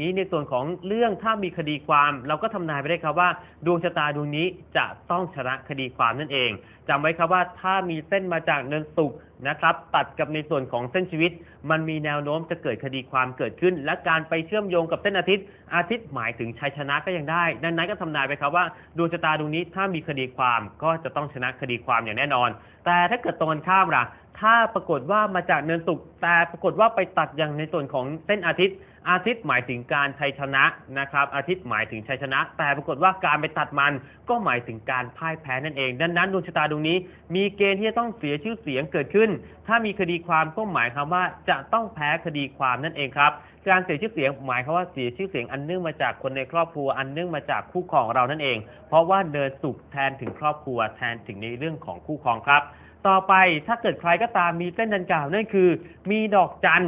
นี้ในส่วนของเรื่องถ้ามีคดีความ เราก็ทำนายไปได้ครับว่า ดวงชะตาดวงนี้จะต้องชนะคดีความนั่นเองจำไว้ครับว่าถ้ามีเส้นมาจากเนินสุกนะครับ ตัดกับในส่วนของเส้นชีวิต มันมีแนวโน้มจะเกิดคดีความเกิดขึ้น และการไปเชื่อมโยงกับเส้นอาทิตย์ อาทิตย์หมายถึงชัยชนะก็ยังได้ ดังนั้นก็ทำนายไปครับว่าดวงชะตาดวงนี้ถ้ามีคดีความก็จะต้องชนะคดีความอย่างแน่นอน แต่ถ้าเกิดตรงกันข้ามล่ะถ้าปรากฏว่ามาจากเนินสุกแต่ปรากฏว่าไปตัดอย่างในส่วนของเส้นอาทิตย์ อาทิตย์หมายถึงการชัยชนะนะครับ อาทิตย์หมายถึงชัยชนะ แต่ปรากฏว่าการไปตัดมันก็หมายถึงการพ่ายแพ้นั่นเอง ดังนั้นดวงชะตาดวงนี้ มีเกณฑ์ที่จะต้องเสียชื่อเสียงเกิดขึ้น ถ้ามีคดีความก็หมายความว่าจะต้องแพ้คดีความนั่นเองครับการเสียชื่อเสียงหมายความว่าเสียชื่อเสียงอันเนื่องมาจากคนในครอบครัวอันเนื่องมาจากคู่ครองเรานั่นเอง เพราะว่าเดินสุขแทนถึงครอบครัวแทนถึงในเรื่องของคู่ครองครับ ต่อไปถ้าเกิดใครก็ตามมีเส้นดังกล่าวนั่นคือ มีดอกจัน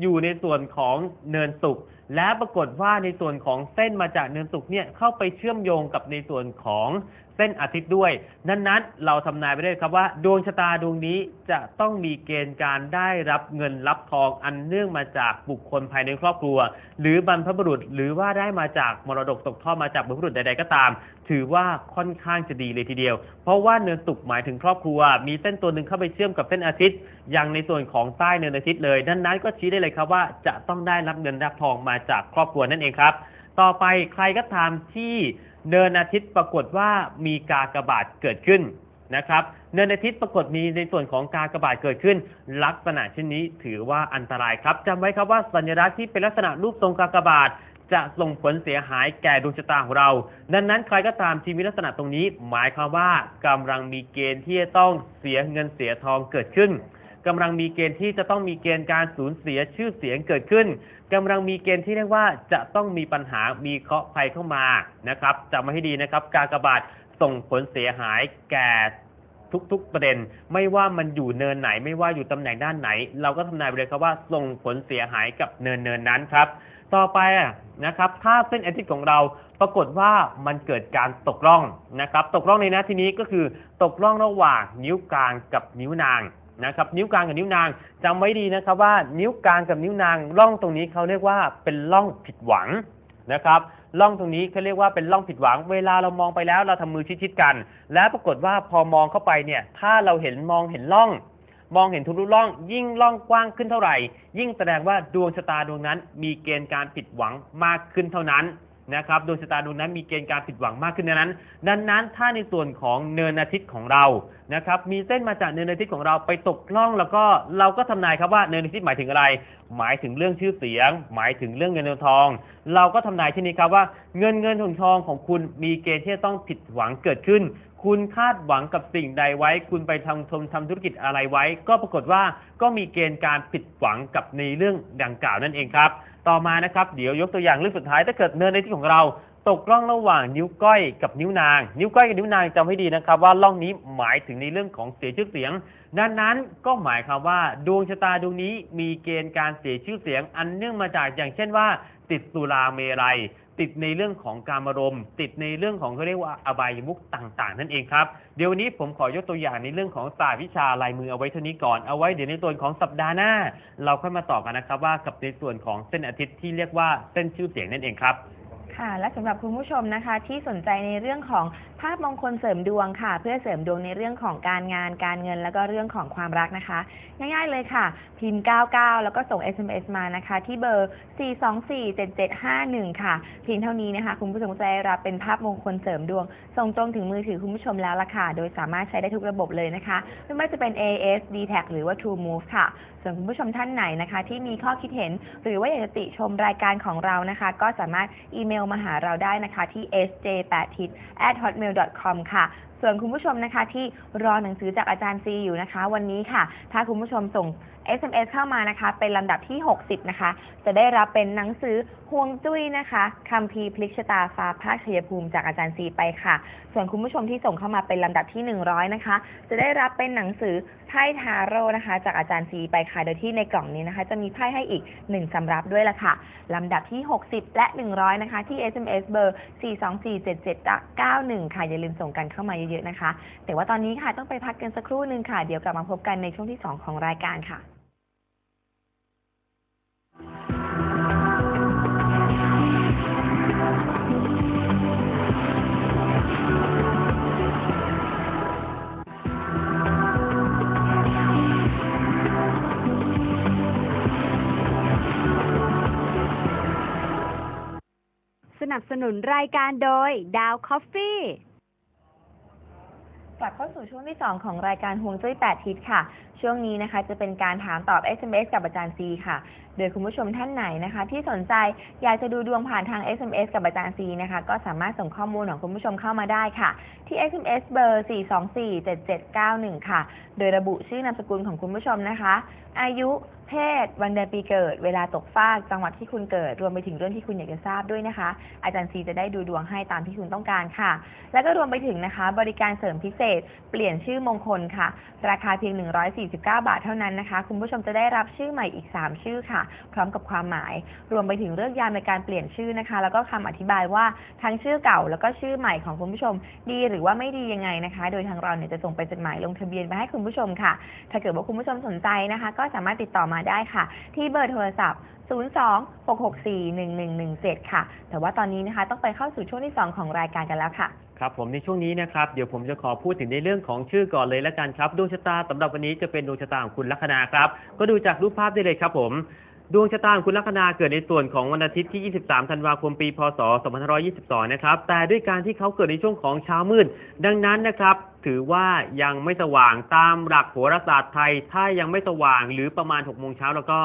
อยู่ในส่วนของเนินสุก และปรากฏว่าในส่วนของเส้นมาจากเนินสุกเนี่ยเข้าไปเชื่อมโยงกับในส่วนของเส้นอาทิตย์ด้วย นั้นๆ เราทำนายไปได้ครับว่า ดวงชะตาดวงนี้จะต้องมีเกณฑ์การได้รับเงินรับทองอันเนื่องมาจากบุคคลภายในครอบครัว หรือบรรพบุรุษ หรือว่าได้มาจากมรดกตกทอดมาจากบรรพบุรุษใดๆก็ตาม ถือว่าค่อนข้างจะดีเลยทีเดียว เพราะว่าเนินสุกหมายถึงครอบครัว มีเส้นตัวหนึ่งเข้าไปเชื่อมกับเส้นอาทิตย์อย่างในส่วนของใต้เนินอาทิตย์เลยดังนั้นก็ชี้ได้เลยครับว่าจะต้องได้รับเงินรับทองมาจากครอบครัวนั่นเองครับ ต่อไปใครก็ตามที่เนินอาทิตย์ปรากฏว่ามีกากบาทเกิดขึ้นนะครับเนินอาทิตย์ปรากฏมีในส่วนของกากบาทเกิดขึ้น ลักษณะเช่นนี้ถือว่าอันตรายครับจำไว้ครับว่าสัญลักษณ์ที่เป็นลักษณะรูปทรงกากบาทจะส่งผลเสียหายแก่ดวงชะตาของเรา ดังนั้นใครก็ตามที่มีลักษณะตรงนี้ หมายความว่ากำลังมีเกณฑ์ที่จะต้องเสียเงินเสียทองเกิดขึ้น กำลังมีเกณฑ์ที่จะต้องมีเกณฑ์การสูญเสียชื่อเสียงเกิดขึ้นกำลังมีเกณฑ์ที่เรียกว่าจะต้องมีปัญหามีเคราะห์ภัยเข้ามานะครับจำมาให้ดีนะครับ การกระบาดส่งผลเสียหายแก่ทุกๆประเด็น ไม่ว่ามันอยู่เนินไหน ไม่ว่าอยู่ตำแหน่งด้านไหน เราก็ทำนายไปเลยครับว่าส่งผลเสียหายกับเนินเนินนั้นครับ ต่อไปนะครับ ถ้าเส้นอาทิตย์ของเราปรากฏว่ามันเกิดการตกร่องนะครับ ตกร่องในน้าที่นี้ก็คือตกร่องระหว่างนิ้วกลางกับนิ้วนาง นะครับนิ้วกลางกับนิ้วนางจำไว้ดีนะครับว่านิ้วกลางกับนิ้วนางร่องตรงนี้เขาเรียกว่าเป็นร่องผิดหวังนะครับร่องตรงนี้เขาเรียกว่าเป็นร่องผิดหวัง เวลาเรามองไปแล้วเราทำมือชิดๆกัน แล้วปรากฏว่าพอมองเข้าไปเนี่ย ถ้าเราเห็นมองเห็นร่อง มองเห็นทุกๆร่อง ยิ่งร่องกว้างขึ้นเท่าไหร่ ยิ่งแสดงว่าดวงชะตาดวงนั้น มีเกณฑ์การผิดหวังมากขึ้นเท่านั้น นะครับดวงชะตาดวงนั้นมีเกณฑ์การผิดหวังมากขึ้นดังนั้น ดังนั้นถ้าในส่วนของเนินอาทิตย์ของเรานะครับมีเส้นมาจากเนินอาทิตย์ของเราไปตกล่อง แล้วก็เราก็ทำนายครับว่าเนินอาทิตย์หมายถึงอะไร หมายถึงเรื่องชื่อเสียง หมายถึงเรื่องเงินเงินทอง เราก็ทำนายที่นี้ครับว่า เงินเงินทองทองของคุณมีเกณฑ์ที่จะต้องผิดหวังเกิดขึ้น คุณคาดหวังกับสิ่งใดไว้ คุณไปทำทำทำธุรกิจอะไรไว้ ก็ปรากฏว่าก็มีเกณฑ์การผิดหวังกับในเรื่องดังกล่าวนั่นเองครับ ต่อมานะครับ เดี๋ยวยกตัวอย่างเรื่องสุดท้ายถ้าเกิดเนินในที่ของเราตกร่องระหว่างนิ้วก้อยกับนิ้วนาง นิ้วก้อยกับนิ้วนางจำให้ดีนะครับ ว่าร่องนี้หมายถึงในเรื่องของเสียชื่อเสียงดังนั้นก็หมายความว่าดวงชะตาดวงนี้มีเกณฑ์การเสียชื่อเสียง อันเนื่องมาจากอย่างเช่นว่า ติดสุราเมรัย ติดในเรื่องของการมารมณ์ติดในเรื่องของเขาเรียกว่าอบายมุกต่างๆ นั่นเองครับเดี๋ยววันนี้ผมขอยกตัวอย่างในเรื่องของศาสตร์วิชาลายมือเอาไว้เท่านี้ก่อนเอาไว้เดี๋ยวในส่วนของสัปดาห์หน้า เราค่อยมาต่อกันนะครับว่ากับในส่วนของเส้นอาทิตย์ที่เรียกว่าเส้นชื่อเสียงนั่นเองครับค่ะและสำหรับคุณผู้ชมนะคะที่สนใจในเรื่องของ ภาพมงคลเสริมดวงค่ะ เพื่อเสริมดวงในเรื่องของการงานการเงิน แล้วก็เรื่องของความรักนะคะ ง่ายๆเลยค่ะ พิมพ์ 99 แล้วก็ส่ง SMS มานะคะ ที่เบอร์ 4247751 ค่ะ เพียงเท่านี้นะคะ คุณผู้ชมจะได้รับเป็นภาพมงคลเสริมดวง ส่งตรงถึงมือถือคุณผู้ชมแล้วล่ะค่ะ โดยสามารถใช้ได้ทุกระบบเลยนะคะ ไม่ว่าจะเป็น AS d t a c หรือว่า True Move ค่ะ ส่วนคุณผู้ชมท่านไหนนะคะ ที่มีข้อคิดเห็น หรือว่าอยากจะติชมรายการของเรานะคะ ก็สามารถอีเมลมาหาเราได้นะคะที่ sj8tit at hotmail gmail.com ค่ะ ส่วนคุณผู้ชมนะคะ ที่รอหนังสือจากอาจารย์ซีอยู่นะคะ วันนี้ค่ะ ถ้าคุณผู้ชมส่ง SMS เข้ามานะคะ เป็นลำดับที่ 60 นะคะ จะได้รับเป็นหนังสือห่วงจุ้ยนะคะคำพีพลิกชะตาฟ้าภาคชัยภูมิจากอาจารย์ซีไปค่ะ ส่วนคุณผู้ชมที่ส่งเข้ามาเป็นลำดับที่ 100 นะคะ จะได้รับเป็นหนังสือไพ่ทาโร่นะคะ จากอาจารย์ซีไปค่ะ โดยที่ในกล่องนี้นะคะ จะมีไพ่ให้อีก 1สำรับด้วยละค่ะลำดับที่ 60 และ 100 นะคะ ที่ SMS เบอร์ 4247791 ค่ะ อย่าลืมส่งกันเข้ามาเยอะเยอะนะคะ แต่ว่าตอนนี้ค่ะต้องไปพักกันสักครู่หนึ่งค่ะ เดี๋ยวกลับมาพบกันในช่วงที่ 2 ของรายการค่ะสนับสนุนรายการโดย ดาวคอฟฟี่ กลับเข้าสู่ช่วงที่ 2 ของรายการฮวงจุ้ย 8 ทิศค่ะ ช่วงนี้นะคะจะเป็นการถามตอบ SMS กับอาจารย์ซีค่ะ โดยคุณผู้ชมท่านไหนนะคะ ที่สนใจอยากจะดูดวงผ่านทาง SMS กับอาจารย์ซีนะคะ ก็สามารถส่งข้อมูลของคุณผู้ชมเข้ามาได้ค่ะ ที่ SMS เบอร์ 4247791 ค่ะ โดยระบุชื่อนามสกุลของคุณผู้ชมนะคะ อายุ เพศ วันเดือนปีเกิด เวลาตกฟาก จังหวัดที่คุณเกิด รวมไปถึงเรื่องที่คุณอยากจะทราบด้วยนะคะ อาจารย์ซีจะได้ดูดวงให้ตามที่คุณต้องการค่ะ แล้วก็รวมไปถึงนะคะ บริการเสริมพิเศษ เปลี่ยนชื่อมงคลค่ะ ราคาเพียง 149 บาทเท่านั้นนะคะ คุณผู้ชมจะได้รับชื่อใหม่อีก 3 ชื่อค่ะ พร้อมกับความหมาย รวมไปถึงเรื่องยามในการเปลี่ยนชื่อนะคะ แล้วก็คำอธิบายว่าทั้งชื่อเก่าแล้วก็ชื่อใหม่ของคุณผู้ชม ดีหรือว่าไม่ดียังไงนะคะ โดยทางเราเนี่ยจะส่งไปจดหมายลงทะเบียนไปให้คุณผู้ชมค่ะ ถ้าเกิดว่าคุณผู้ชมสนใจนะคะ ก็สามารถติดต่อมาได้ค่ะ ที่เบอร์โทรศัพท์ 02-664-1117 ค่ะ แต่ว่าตอนนี้นะคะต้องไปเข้าสู่ช่วงที่ 2 ของรายการกันแล้วค่ะ ครับผมในช่วงนี้นะครับเดี๋ยวผมจะขอพูดถึงในเรื่องของชื่อก่อนเลยละกันครับดวงชะตาสำหรับวันนี้จะเป็นดวงชะตาของคุณลัคนาครับ ก็ดูจากรูปภาพได้เลยครับผม ดวงชะตาของคุณลัคนาเกิดในส่วนของวันอาทิตย์ที่ 23 ธันวาคม ปี พศ 2522 นะครับ แต่ด้วยการที่เขาเกิดในช่วงของเช้ามืด ดังนั้นนะครับ ถือว่ายังไม่สว่างตามหลักโหราศาสตร์ไทย ถ้ายังไม่สว่างหรือประมาณ 6 โมงเช้าแล้วก็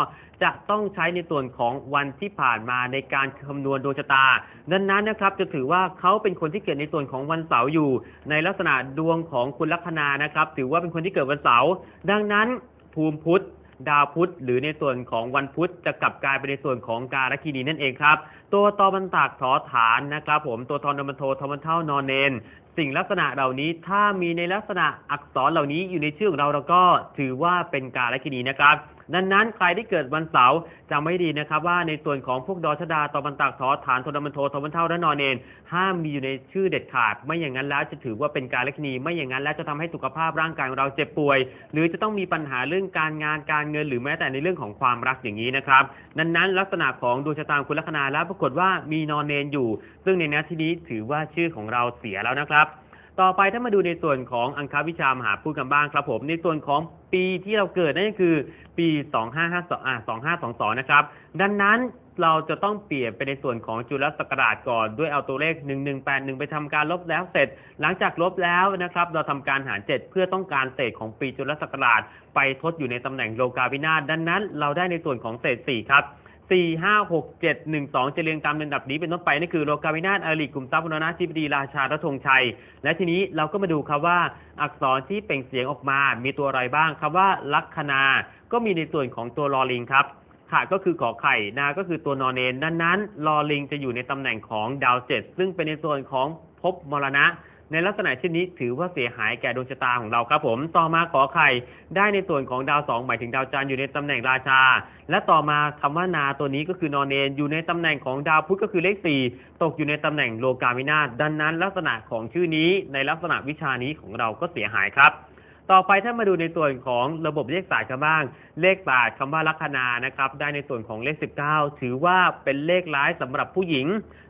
จะต้องใช้ในส่วนของวันที่ผ่านมาในการคำนวณดวงชะตา ดังนั้นนะครับ จะถือว่าเขาเป็นคนที่เกิดในส่วนของวันเสาร์อยู่ ในลักษณะดวงของคุณลัคนานะครับ ถือว่าเป็นคนที่เกิดวันเสาร์ ดังนั้นภูมิพุธ ดาวพุธ หรือในส่วนของวันพุธจะกลับกลายไปในส่วนของการคีนีนั่นเองครับ ตัวตอบันตากถอฐานนะครับผมตัวทอนมันโททอมันเท่านอนเนนสิ่งลักษณะเหล่านี้ถ้ามีในลักษณะอักษรเหล่านี้อยู่ในชื่อของเราเราก็ถือว่าเป็นการคีนีนะครับ ดังนั้นใครที่เกิดวันเสาร์จำไว้ดีนะครับว่าในส่วนของพวกดอชดาตอบันตากถอฐานโทนมันโททอมันเท่าและนอนเนนห้ามมีอยู่ในชื่อเด็ดขาด ไม่อย่างนั้นแล้วจะถือว่าเป็นการเลัคนีไม่อย่างนั้นแล้วจะทำให้สุขภาพร่างกายของเราเจ็บป่วย หรือจะต้องมีปัญหาเรื่องการงานการเงินหรือแม้แต่ในเรื่องของความรักอย่างนี้นะครับนั้นนั้นลักษณะของดวงชะตาคุณลัคนาแล้วปรากฏว่ามีนอนเนนอยู่ ซึ่งในนัดที่นี้ถือว่าชื่อของเราเสียแล้วนะครับ ต่อไปถ้ามาดูในส่วนของอังคาวิชามหาพูดกันบ้างครับผมในส่วนของปีที่เราเกิดนั่นก็คือปี 2552อ่า2522 นะครับ ดังนั้นเราจะต้องเปลี่ยนไปในส่วนของจุลศักราชก่อนด้วยเอาตัวเลข 1181 ไปทำการลบแล้วเสร็จ หลังจากลบแล้วนะครับ เราทำการหาร 7 เพื่อต้องการเศษของปีจุลศักราชไปทดอยู่ในตำแหน่งโลกาวินาศดังนั้นเราได้ในส่วนของเศษ 4 ครับ สี่ห้าหกเจ็ดหนึ่งสองจะเรียงตามลำดับนี้เป็นต้นไปนั่นคือโลกาวินาศอาลีกกลุ่มทรัพย์พนาธิบดีราชาและธงชัย และทีนี้เราก็มาดูครับว่าอักษรที่เปล่งเสียงออกมา มีตัวอะไรบ้างครับว่าลัคนา ก็มีในส่วนของตัวลอลิงครับค่ะก็คือขอไข่นาก็คือตัวนอนเนนดังนั้นลอลิงจะอยู่ในตำแหน่งของดาวเจ็ดซึ่งเป็นในส่วนของภพมรณะ ในลักษณะเช่นนี้ถือว่าเสียหายแก่ดวงชะตาของเราครับผมต่อมาขอไข่ได้ในส่วนของดาวสองหมายถึงดาวจันทร์อยู่ในตำแหน่งราชา และต่อมาคำว่านาตัวนี้ก็คือนอนเนนอยู่ในตำแหน่งของดาวพุธก็คือเลขสี่ตกอยู่ในตำแหน่งโลกาวินาศดังนั้นลักษณะของชื่อนี้ในลักษณะวิชานี้ของเราก็เสียหายครับ ต่อไปถ้ามาดูในส่วนของระบบเลขศาสตร์กันบ้าง เลขศาสตร์คำว่าลัคนานะครับ ได้ในส่วนของเลข 19 ถือว่าเป็นเลขร้ายสำหรับผู้หญิง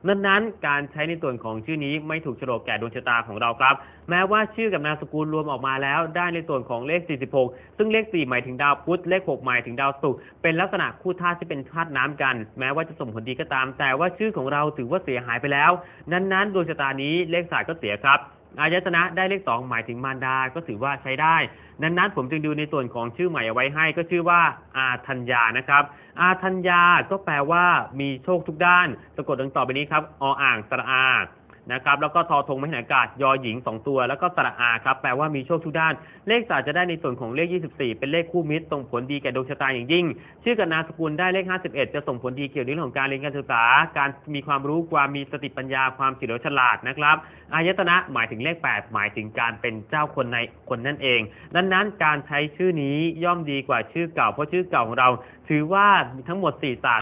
นั้นนั้นการใช้ในส่วนของชื่อนี้ไม่ถูกโฉลกแก่ดวงชะตาของเราครับ แม้ว่าชื่อกับนามสกุลรวมออกมาแล้ว ได้ในส่วนของเลข 46 ซึ่งเลข 4 หมายถึงดาวพุธเลข 6 หมายถึงดาวศุกร์เป็นลักษณะคู่ธาตุที่เป็นธาตุน้ำกัน แม้ว่าจะส่งผลดีก็ตาม แต่ว่าชื่อของเราถือว่าเสียหายไปแล้ว นั้นนั้นดวงชะตานี้เลขศาสตร์ก็เสียครับ อายตนะได้เลขสองหมายถึงมารดา ก็ถือว่าใช้ได้ นั้นนั้นผมจึงดูในส่วนของชื่อใหม่เอาไว้ให้ ก็ชื่อว่าอาธัญญานะครับ อาธัญญาก็แปลว่ามีโชคทุกด้าน สะกดดังต่อไปนี้ครับ ออ่างสระอา นะครับแล้วก็ทอทงไม่ห็นอากาศยอหญิงสองตัว แล้วก็สระอาครับแปลว่ามีโชคทุกด้าน เลขศาสตร์จะได้ในส่วนของเลข 24 เป็นเลขคู่มิตรส่งผลดีแก่ดวงชะตาอย่างยิ่ง ชื่อกับนามสกุลได้เลข 51 จะส่งผลดีเกี่ยวกับเรื่องของการเรียนการศึกษา การมีความรู้ความมีสติปัญญาความเฉลียวฉลาดนะครับอายตนะหมายถึงเลข 8 หมายถึงการเป็นเจ้าคนในคนนั่นเองดังนั้นการใช้ชื่อนี้ย่อมดีกว่าชื่อเก่าเพราะชื่อเก่าของเรา ถือว่าทั้งหมด4ศาสตร์